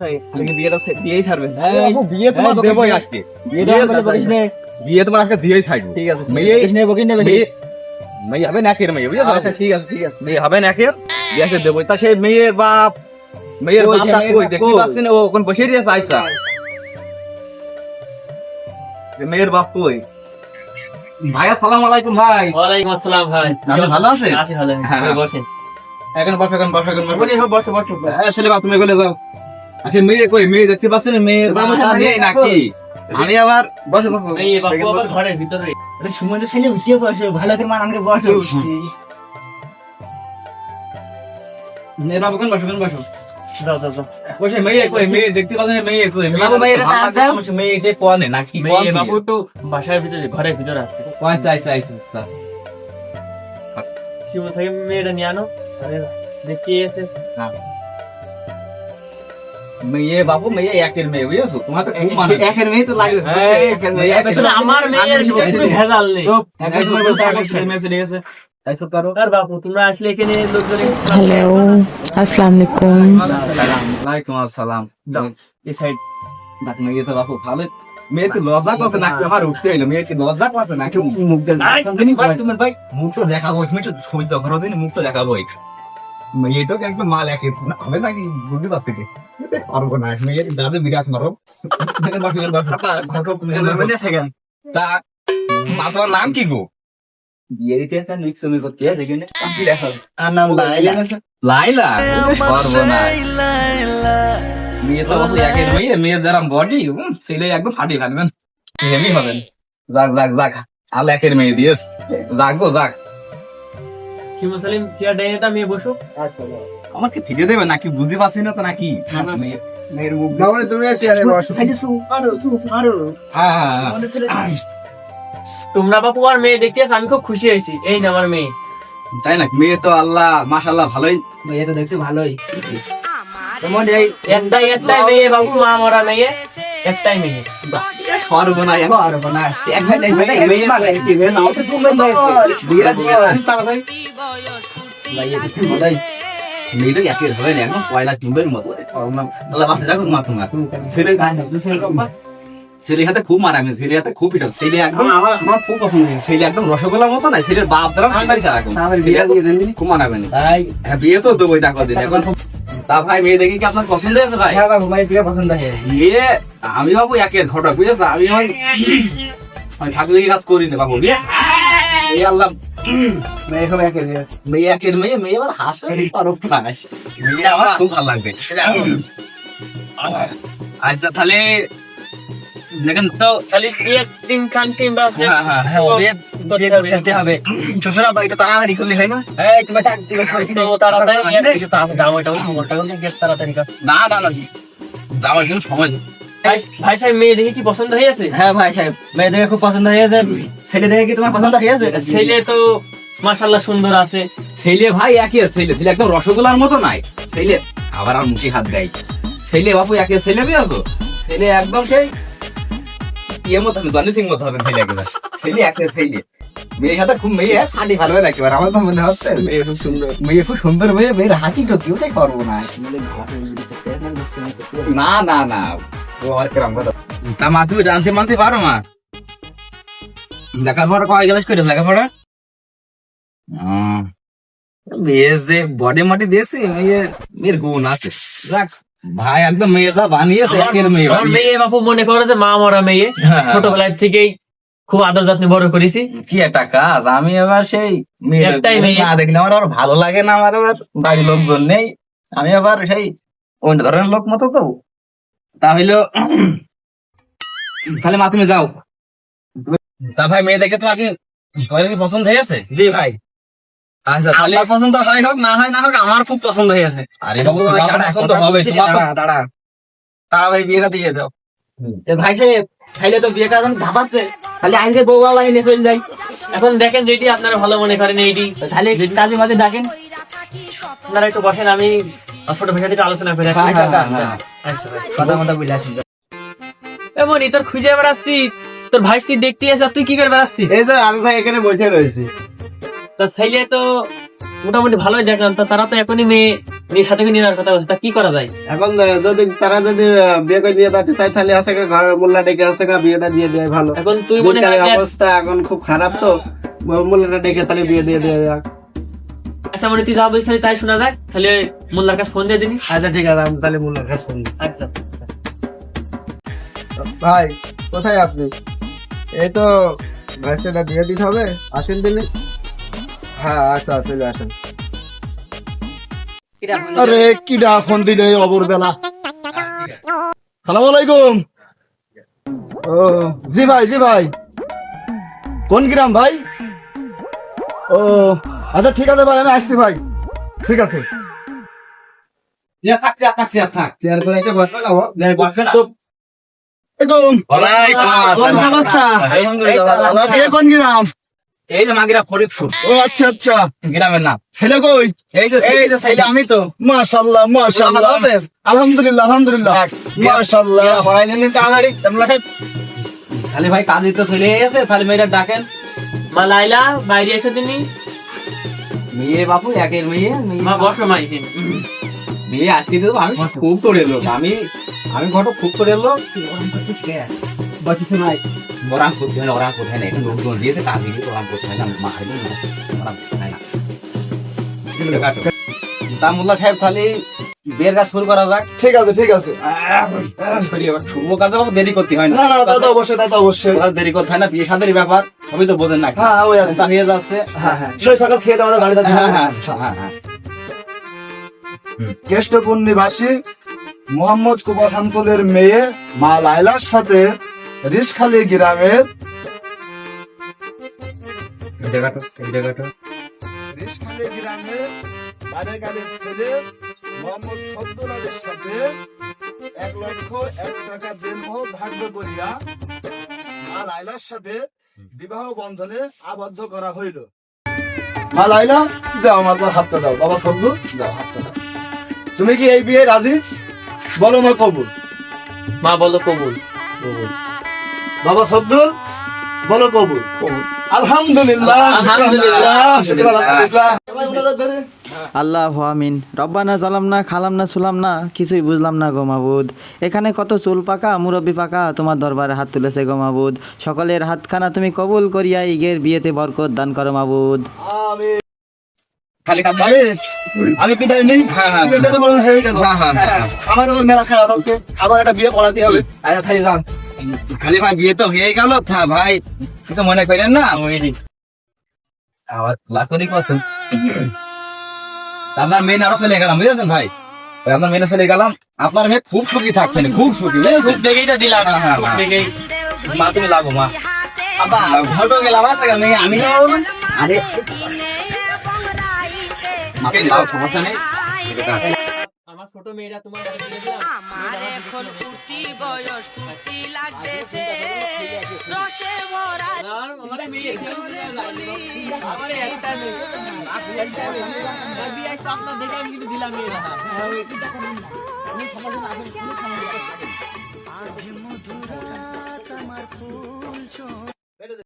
বিয়েটা দিয়েই ছাড়বেন বাবু, বিয়ে তোমার হ্যাঁ, দেবই বিয়ে- আজকে। বিয়ে তোমার আজকে। দিয়েই ছাড়বো। ঠিক আছে মেয়ে- মেয়ে হবে নাকের মেয়ে বুঝলে আচ্ছা ঠিক আছে ঠিক আছে। মেয়ে হবে নাকের বিয়েকে দেবো তা সেই মেয়ের বাপ মেয়ের বাপটা কই? দেখতে? পাচ্ছি না ও কোন বসে দিয়েছে আইসা। মেয়ের বাপ কই? ভাইয়া সালাম আলাইকুম ভাই। ওয়ালাইকুম আসসালাম ভাই। ভালো আছেন? আছি ভালো হ্যাঁ, হ্যাঁ হ্যাঁ। বসেন। এখন বসো এখন বসো এখন বসো। বসো বসো হ্যাঁ ছেলে বাপ তুমি গেলে যাও। আচ্ছা মেয়ে কই? মেয়ে দেখতে পাচ্ছেন? মেয়ের বাবা, বাবা নেই নাকি? আমি আবার বসো বসো এই বাপু আবার ঘরের ভিতরে। আরে সুমন্ত ছেলে উঠিয়ে বসো। ভালো করে মান আমাকে বসো। মেয়ের বাবা কোন বসো কোন বসো? দাও দাও দাও বসে মেয়ে কই? মেয়ে দেখতে পাচ্ছেন মেয়ে কই? বাবা, মেয়ের একটা আছে? মেয়ে যে কোনে নাকি? মেয়ে বাপু একটু বাসার ভিতরে ঘরের ভিতরে আছে আচ্ছা আচ্ছা আচ্ছা শিব থেকে মেয়েটা নিয়ে আনো। আরে দেখতে এসে মেয়ে বাবু মেয়ে একের মেয়ে বুঝেছ? তোমার তো খুব মানে একের মেয়ে তো লাগবে। আমার মেয়ের ভেজাল নেই। হ্যালো আসসালামু আলাইকুম। ওয়ালাইকুম আসসালাম। এই সাইড ডাক মেয়ে তো বাবু ভালো। লজ্জা করছে নাকি আমার উঠতে হইল। মেয়ে লজ্জা করছে নাকি মুখ ভাই মুখ তো দেখাবো তুমি একটু সহ্য করো দিন মুখ তো দেখাবো মেয়েটাকে একদম মাল একে। হবে নাকি? বুঝতে পারছি কি। পারব না। মেয়ে দাদা বিরাট নরম। তা মা তোমার নাম কি গো? বিয়ে দিতে করতে আর নাম লাইলা লাইলা সর্বনাশ মেয়ে তো মেয়ের যারা বডি ছেলে একদম ফাটি ফেলবেন হেমি হবেন। যাক যাক যাক। একের মেয়ে দিয়েস যাক গো যাক। সালিম চেয়ার মেয়ে বসুক। আচ্ছা আমাকে ফিরে দেবে নাকি? বুঝতে পারছি না তো নাকি? মেয়ের মুখ তাহলে তুমি আরে বসো আরও সু আরও হ্যাঁ, হ্যাঁ, হ্যাঁ। ছেলে তোমরা বাপু আর মেয়ে দেখতে আমি খুব খুশি হয়েছি। এই না আমার মেয়ে। তাই না মেয়ে তো আল্লাহ মাশাল্লাহ ভালোই। মেয়ে তো দেখছি ভালোই। তোমার এই একটাই মেয়ে বাপু মা মরা মেয়ে। একটাই মেয়ে সর্বনাশ সর্বনাশ এক সাইড এক সাইড মেয়ে মানে কি মেয়ে নাও তো সুন্দর হয়েছে বিয়েটা দিয়ে তাড়াতাড়ি লাইয়ে দিতে মজাই মেয়েটা একের হবে না একদম পয়লা চুলের মতো আল্লাহ বাসে রাখুক মা তোমার ছেলে গায়ে হাত খুব মারামি ছেলের হাতে খুব পিটা ছেলে একদম আমার আমার খুব পছন্দ ছেলে একদম রসগোল্লার মতো না ছেলের বাপ দিয়ে দিন খুব মানাবে হ্যাঁ বিয়ে তো দেবো দেখো দিন এখন তা ভাই মেয়ে দেখি কি আপনার পছন্দ হয়েছে ভাই? হ্যাঁ বাবু মাই বিয়ে পছন্দ বিয়ে আমি ভাবো একের ঘটক বুঝেছ? আমি আমার আমি ঠাকুর কাজ করি না বাবু এই আল্লাহ মেয়ে একের মেয়ে। মেয়ে আবার হাসে মেয়ে আমার খুব ভালো লাগবে। আচ্ছা তাহলে দেখেন তো খালি বিয়ে দিন খান কিংবা হ্যাঁ হ্যাঁ। হ্যাঁ করতে হবে। শ্বশুরা বাড়িটা তাড়াতাড়ি করলে হয় না? এই তুমি থাক তাড়াতাড়ি একটু তাড়াতাড়ি জামাইটাও কিন্তু গেছ তাড়াতাড়ি না না না যাওয়ার জন্য সময় ভাই ভাই সাহেব মেয়ে দেখে কি পছন্দ হয়েছে হ্যাঁ ভাই সাহেব মেয়ে দেখে খুব পছন্দ হয়েছে ছেলে দেখে কি তোমার পছন্দ হয়েছে ছেলে তো মাশাল্লাহ সুন্দর আছে। ছেলে ভাই একই আছে, ছেলে ছেলে একদম রসগোল্লার মতো নাই। ছেলে আবার আর মুখে হাত দেয়। ছেলে বাপু একে ছেলে পেয়েছ ছেলে একদম সেই ইয়ে মতো হবে জনি সিং মতো হবে ছেলে একেবারে ছেলে একে ছেলে। মেয়ের সাথে খুব মেয়ে ফাটি ভালো হয়ে একেবারে আমার তো মনে হচ্ছে মেয়ে খুব সুন্দর মেয়ে খুব সুন্দর মেয়ে মেয়ের হাঁটি তো কেউ তাই করব না। না না না ও আর কেরম কথা। তা মা তুমি জানতে মানতে পারো মা? লেখাপড়া কয় গেলে করে লেখাপড়া? মেয়ের যে বডি মাটি দেখছি মেয়ের মেয়ের গুণ আছে। যাক, ভাই একদম মেয়ের যা বানিয়েছে মেয়ে মেয়ে বাপু মনে করে যে মা মরা মেয়ে হ্যাঁ, হ্যাঁ। ছোটবেলায় থেকেই খুব আদর যত্নে বড় করেছি। কি একটা কাজ আমি এবার সেই একটাই মেয়ে। না দেখলে আমার আর ভালো লাগে না আমার আবার বাড়ির লোকজন নেই। আমি আবার সেই অন্য ধরনের লোক মতো তো। তাহলে তাহলে মা তুমি যাও। তা ভাই মেয়ে দেখে তোমাকে তোমার কি পছন্দ হয়েছে? জি ভাই। আচ্ছা তাহলে পছন্দ হয় হোক না হয় না হোক আমার খুব পছন্দ হয়েছে। আরে বাবু পছন্দ হবে দাঁড়া দাঁড়া। তাড়াতাড়ি বিয়েটা দিয়ে দাও। ভাই সাহেব ছেলে তো বিয়ে করার ভাবাচ্ছে। তাহলে আজকে বউ বাবা এনে চলে যাই। এখন দেখেন যেটি আপনারা ভালো মনে করেন এইটি। তাহলে কাজে মাঝে ডাকেন। আপনারা একটু বসেন আমি ছোট ভাইয়ের সাথে আলোচনা করে। আচ্ছা, আচ্ছা, হ্যাঁ, আচ্ছা, ভাই। কথা মতো বলে আসি। এমনই তোর খুঁজে বেড়াচ্ছি। তোর ভাই তুই দেখতে আসে তুই কি করে বেড়াচ্ছিস? এই তো আমি ভাই এখানে বসে রয়েছি। তো ছেলে তো মোটামুটি ভালোই দেখলাম তো তারা তো এখনই মেয়ে। নিয়ে সাথে নিয়ে যাওয়ার কথা বলছে তা কি করা যায়? এখন যদি তারা যদি বিয়ে করে নিয়ে যেতে চায় তাহলে আছে ঘরের মোল্লা ডেকে আছে বিয়েটা দিয়ে দেয় ভালো। এখন তুই মনে অবস্থা এখন খুব খারাপ তো মোল্লাটা ডেকে তাহলে বিয়ে দিয়ে দেওয়া যাক আচ্ছা মনে তুই যা বলছিস তাই শোনা যাক তাহলে মোল্লার কাছে ফোন দিয়ে দিনি আচ্ছা ঠিক আছে আমি তাহলে মোল্লার কাছে ফোন। আচ্ছা। ভাই কোথায় আপনি? এই তো ভাইস্টাটা বিয়ে দিতে হবে আসেন দিলে হ্যাঁ আচ্ছা চলে আসেন। আরে কিডা ফোন দিলে অবর বেলা। সালাম আলাইকুম ও জি ভাই জি ভাই। কোন গ্রাম ভাই? ও আচ্ছা ঠিক আছে ভাই আমি আসছি ভাই। ঠিক আছে। কোন গ্রাম? এই যে মাগিরা ফরিদপুর। ও আচ্ছা আচ্ছা। গ্রামের নাম। ছেলে কই? এই যে এই যে ছেলে। আমি তো। মাশাআল্লাহ মাশাআল্লাহ। আলহামদুলিল্লাহ আলহামদুলিল্লাহ। মাশাআল্লাহ। তাহলে ভাই কাজে তো চলে এসে তাহলে মেয়েটা ডাকেন। মা লাইলা বাইরে এসে দিনি মেয়ে বাপু একের মেয়ে মা বসো মা এখানে। মেয়ে আজকে তো আমি খুব তোরে লোক আমি আমি ঘটক খুব তোরে লোক তুই ওরাম করছিস কে? বা কিছু নাই ওরাম করতে হয় না, ওরাম করতে হয় না এখন লোকজন দিয়েছে কাজ দিয়ে ওরাম করতে হয় না মা খাইলে না ওরাম করতে হয় না এগুলো তা মোল্লা সাহেব তাহলে বিয়ের কাজ শুরু করা যাক ঠিক আছে ঠিক আছে। শুভ কাজে বাবু দেরি করতে হয় না না না দাদা অবশ্যই দাদা অবশ্যই। দেরি করতে হয় না বিয়ে সাদের ব্যাপার সবই তো বোঝেন না হ্যাঁ ওই। তা হয়ে যাচ্ছে হ্যাঁ হ্যাঁ। সকাল খেয়ে দেওয়া গাড়িটা হ্যাঁ হ্যাঁ হ্যাঁ হ্যাঁ। কেষ্টপুর নিবাসী মোহাম্মদ কুবাস আঞ্চলের মেয়ে মা লাইলার সাথে রিসখালী গ্রামের এটা কাটো এটা কাটো রিসখালী গ্রামের বাড়ি ছেলে মোহাম্মদ ফজলুল আলীর সাথে এক লক্ষ এক টাকা দেনহ ধার্য করিয়া মা লাইলার সাথে বিবাহ বন্ধনে আবদ্ধ করা হইল। মা লাইলা দাও আমার হাতটা দাও। বাবা ফজলুল দাও হাতটা দাও। তুমি কি এই বিয়ে রাজি? বলো না কবুল। মা বলো কবুল। বাবা ফজলুল বলো কবুল। কবুল আলহামদুলিল্লাহ। আলহামদুলিল্লাহ। আলহামদুলিল্লাহ আল্লাহ আমিন। রব্বানা জালাম না খালাম না সুলাম না কিছুই বুঝলাম না গো মাবুদ। এখানে কত চুল পাকা মুরব্বী পাকা তোমার দরবারে হাত তুলেছে গো মাবুদ। সকলের হাতখানা তুমি কবুল করিয়া ইগের বিয়েতে বরকত দান করো মাবুদ। আমি বিদায় নেই। হ্যাঁ, হ্যাঁ। হয়ে হ্যাঁ হ্যাঁ হ্যাঁ। আমার মেলা খেলা আবার একটা বিয়ে করাতে হবে। আচ্ছা যান। খালি ভাই বিয়ে তো হয়ে গেল থা ভাই। কিছু মনে করেন না? আবার লাখরি কষ্ট আপনার মেয়ে আরও চলে গেলাম বুঝেছেন ভাই? আপনার মেয়ে চলে গেলাম আপনার মেয়ে খুব সুখী থাকবেন খুব সুখী বুঝেছেন? সুখ দেখেই তো দিলাম। হ্যাঁ, হ্যাঁ, সুখ হ্যাঁ। মা তুমি লাগো মা। আবার ঘটো গেলাম আছে কেন? আমি আরে। মাকে লাও সমস্যা নেই। আমার ছোট মেয়েরা তোমার আমার এখন ফুটি বয়স ফুটি লাগতেছে। রসে ভরা আমার মেয়ে আমার একটা মেয়ে আমি একটা আপনার দেখে আমি কিন্তু দিলাম মেয়ে আমি সমাজে আগে কোনো সমস্যা